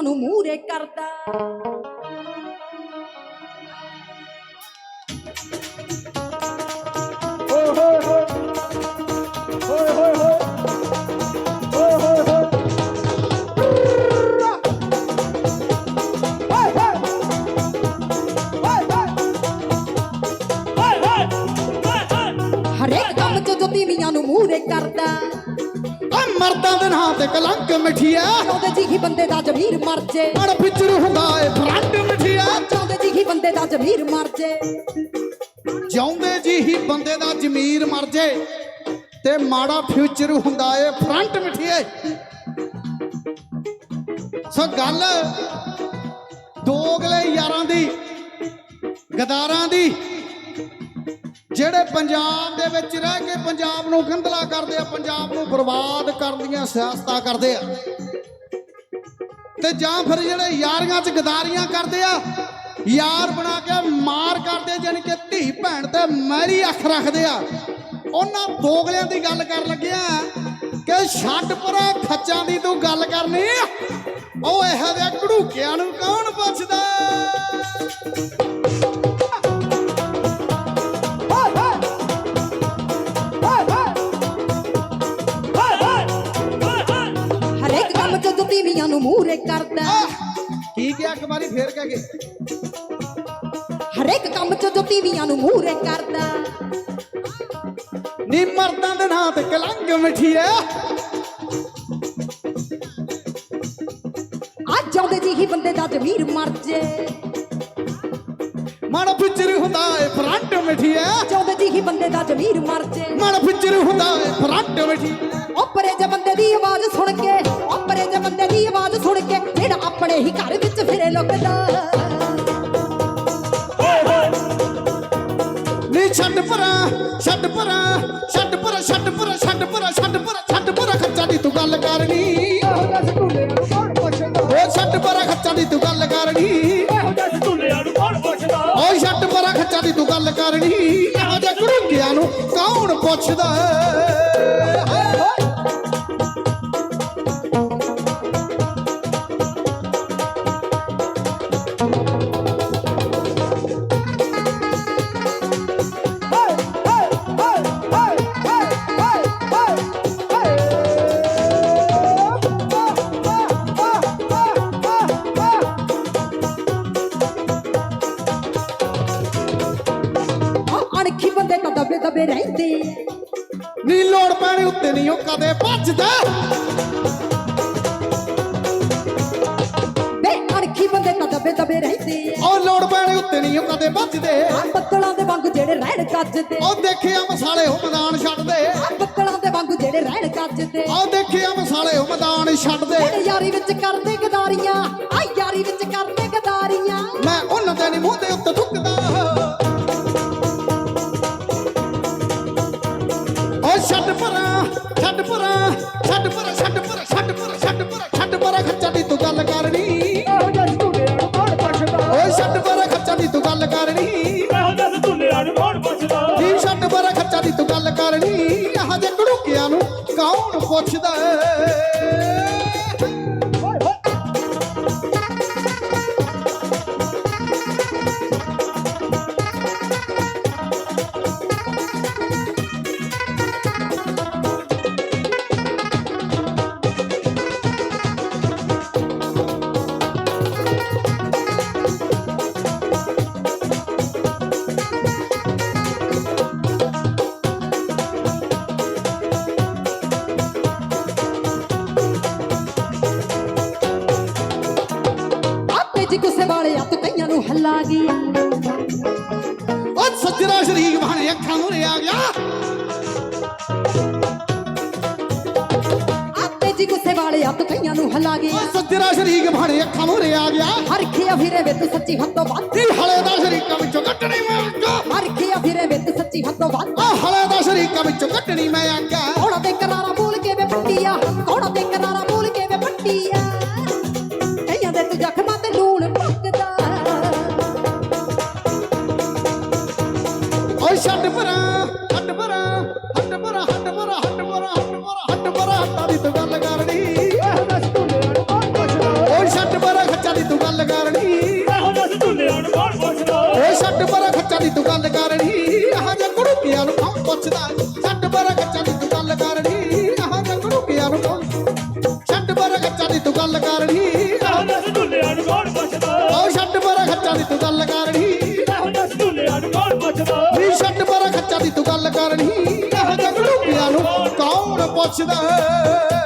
ਉਹਨਾਂ ਨੂੰ ਮੂਹਰੇ ਕਰਦਾ। ਹਰੇਕ ਕੰਮ ਚ ਜੋ ਤੀਵੀਆਂ ਨੂੰ ਮੂਹਰੇ ਕਰਦਾ। ਮਰਦਾਂ ਦੇ ਨਾਂ ਤੇ ਕਲੰਕ ਮਿਠੀਆ ਚਾਹੁੰਦੇ ਜੀ ਹੀ ਬੰਦੇ ਦਾ ਜ਼ਮੀਰ ਮਰ ਜੇ। ਅਣ ਫਿਚਰ ਹੁੰਦਾ ਏ ਫਰੰਟ ਮਿਠੀਆ ਚਾਹੁੰਦੇ ਜੀ ਹੀ ਬੰਦੇ ਦਾ ਜ਼ਮੀਰ ਮਰ ਜੇ। ਜਿਉਂਦੇ ਜੀ ਹੀ ਬੰਦੇ ਦਾ ਜ਼ਮੀਰ ਮਰ ਜੇ। ਤੇ ਮਾੜਾ ਫਿਊਚਰ ਹੁੰਦਾ ਏ ਫਰੰਟ ਮਿਠੀਏ। ਸੋ ਗੱਲ ਦੋਗਲੇ ਯਾਰਾਂ ਦੀ ਗਦਾਰਾਂ ਦੀ ਜਿਹੜੇ ਪੰਜਾਬ ਦੇ ਵਿੱਚ ਰਹਿ ਕੇ ਪੰਜਾਬ ਨੂੰ ਗੰਧਲਾ ਕਰਦੇ ਆ, ਪੰਜਾਬ ਨੂੰ ਬਰਬਾਦ ਕਰਨ ਦੀਆਂ ਸਿਆਸਤਾਂ ਕਰਦੇ ਆ। ਤੇ ਜਾਂ ਫਿਰ ਜਿਹੜੇ ਯਾਰੀਆਂ 'ਚ ਗਦਾਰੀਆਂ ਕਰਦੇ ਆ, ਯਾਰ ਬਣਾ ਕੇ ਮਾਰ ਕਰਦੇ, ਜਾਣੀ ਕਿ ਧੀ ਭੈਣ ਤੇ ਮੈਰੀ ਅੱਖ ਰੱਖਦੇ ਆ। ਉਹਨਾਂ ਦੋਗਲਿਆਂ ਦੀ ਗੱਲ ਕਰਨ ਲੱਗਿਆ ਕਿ ਛੱਡ ਪਰਾਂ ਖੱਚਾਂ ਦੀ ਤੂੰ ਗੱਲ ਕਰਨੀ ਉਹ ਇਹੋ ਜਿਹੇ ਘੜੂਕਿਆਂ ਨੂੰ ਕੌਣ ਪੁੱਛਦਾ? ਜੋ ਤੀਵੀਆਂ ਨੂੰ ਮੂਹਰੇ ਕਰਦਾ! ਕੀ ਕਿਹਾ ਇੱਕ ਵਾਰੀ ਫੇਰ ਕਹਿ ਗਏ ਹਰੇਕ ਕੰਮ 'ਚ ਜੋ ਤੀਵੀਆਂ ਨੂੰ ਮੂਹਰੇ ਕਰਦਾ। ਨੀ ਮਰਦਾਂ ਦੇ ਨਾਂ ਤੇ ਕਲੰਕ ਮਿਠੀਆ ਅੱਜ ਆਉਂਦੇ ਜੀ ਹੀ ਬੰਦੇ ਦਾ ਜ਼ਮੀਰ ਮਰ ਜੇ। ਮਨ ਫਿਚਰ ਹੁੰਦਾ ਏ ਫਰੰਟ ਮਿਠੀਆ ਚਾਹੁੰਦੇ ਜੀ ਹੀ ਬੰਦੇ ਦਾ ਜ਼ਮੀਰ ਮਰ ਜੇ। ਮਨ ਫਿਚਰ ਹੁੰਦਾ ਏ ਫਰੰਟ ਮਿਠੀ ਸੁਣ ਕੇ ਜਿਹੜਾ ਆਪਣੇ ਹੀ ਘਰ ਵਿੱਚ ਫਿਰੇ ਲੁਕਦਾ। ਨੀ ਛੱਡ ਪਰਾਂ ਛੱਡ ਪਰਾਂ ਛੱਡ ਪਰਾਂ ਛੱਡ ਪਰਾਂ ਛੱਡ ਪਰਾਂ ਛੱਡ ਪਰਾਂ ਛੱਡ ਪਰਾਂ ਖੱਚਾ ਦੀ ਤੂੰ ਗੱਲ ਕਰਨੀ। ਇਹੋ ਜਿਹੇ ਝੂਲੇ ਨੂੰ ਕੌਣ ਪੁੱਛਦਾ? ਓ ਛੱਡ ਪਰਾਂ ਖੱਚਾ ਦੀ ਤੂੰ ਗੱਲ ਕਰਨੀ। ਇਹੋ ਜਿਹੇ ਝੂਲਿਆਂ ਨੂੰ ਕੌਣ ਪੁੱਛਦਾ? ਓ ਛੱਡ ਪਰਾਂ ਖੱਚਾ ਦੀ ਤੂੰ ਗੱਲ ਕਰਨੀ। ਇਹੋ ਜਿਹੇ ਘੜੂਕਿਆਂ ਨੂੰ ਕੌਣ ਪੁੱਛਦਾ? ਦਬੇ ਰਹਿੰਦੇ। ਨੀ ਲੋੜ ਪੈਣੇ ਉੱਤੇ ਨਹੀਂ ਉਹ ਕਦੇ ਭੱਜਦਾ। ਬੇ ਅਣਖੀ ਬੰਦੇ ਤਾਂ ਦਬੇ ਦਬੇ ਰਹਿੰਦੇ ਓ ਲੋੜ ਪੈਣੇ ਉੱਤੇ ਨਹੀਂ ਉਹ ਕਦੇ ਭੱਜਦੇ। ਆ ਬੱਦਲਾਂ ਦੇ ਵਾਂਗ ਜਿਹੜੇ ਰਹਿਣ ਗੱਜਦੇ ਓ ਦੇਖਿਆ ਮਸਾਲੇ ਉਹ ਮੈਦਾਨ ਛੱਡਦੇ। ਆ ਬੱਦਲਾਂ ਦੇ ਵਾਂਗ ਜਿਹੜੇ ਰਹਿਣ ਗੱਜਦੇ ਓ ਦੇਖਿਆ ਮਸਾਲੇ ਉਹ ਮੈਦਾਨ ਛੱਡਦੇ। ਯਾਰੀ ਵਿੱਚ ਕਰਦੇ ਗਦਾਰੀਆਂ ਆ ਯਾਰੀ ਵਿੱਚ ਨੀ ਖਰਚਾ ਦੀ ਤੂੰ ਗੱਲ ਕਰਨੀ ਆਹ ਜੇ ਘੜੂਕਿਆਂ ਨੂੰ ਕੌਣ ਪੁੱਛਦਾ ਏ? ਓ ਸੱਜਰਾ ਸ਼ਰੀਕ ਬਣੇ ਅੱਖਾਂ ਨੂੰ ਆ ਗਿਆ। ਆਪੇ ਜੀ ਗੁੱਸੇ ਵਾਲੇ ਆ ਕਈਆਂ ਨੂੰ ਹੱਲਾ ਗਈ ਓ ਸੱਜਰਾ ਸ਼ਰੀਕ ਬਣੇ ਅੱਖਾਂ ਨੂੰ ਆ ਗਿਆ। ਹਰਖਿਆ ਫਿਰੇ ਵੇ ਤੂੰ ਸੱਚੀ ਹੱਥੋਂ ਵੱਧ। ਹਲੇ ਦਾ ਸ਼ਰੀਕਾਂ ਵਿੱਚੋਂ ਕੱਢਣੀ ਮੈਂ ਅੱਗਾ ਹਰਖਿਆ ਫਿਰੇ ਵੇ ਤੂੰ ਸੱਚੀ ਹੱਥੋਂ ਵੱਧ। ਹਲੇ ਦਾ ਸ਼ਰੀਕਾਂ ਵਿੱਚੋਂ ਕੱਢਣੀ ਮੈਂ ਅੱਗਾ ਪੁੱਛਦਾ ਉਹ ਛੱਡ ਪਰ ਖੱਟਾ ਦੀ ਤੂੰ ਗੱਲ ਕਰਨੀ ਇਹੋ ਜਿਹਾ ਢੁੱਲਿਆਂ ਨੂੰ ਕੌਣ ਪੁੱਛਦਾ? ਕਰਨੀ ਇਹ ਜਗ ਨੂੰ ਕੌਣ ਪੁੱਛਦਾ?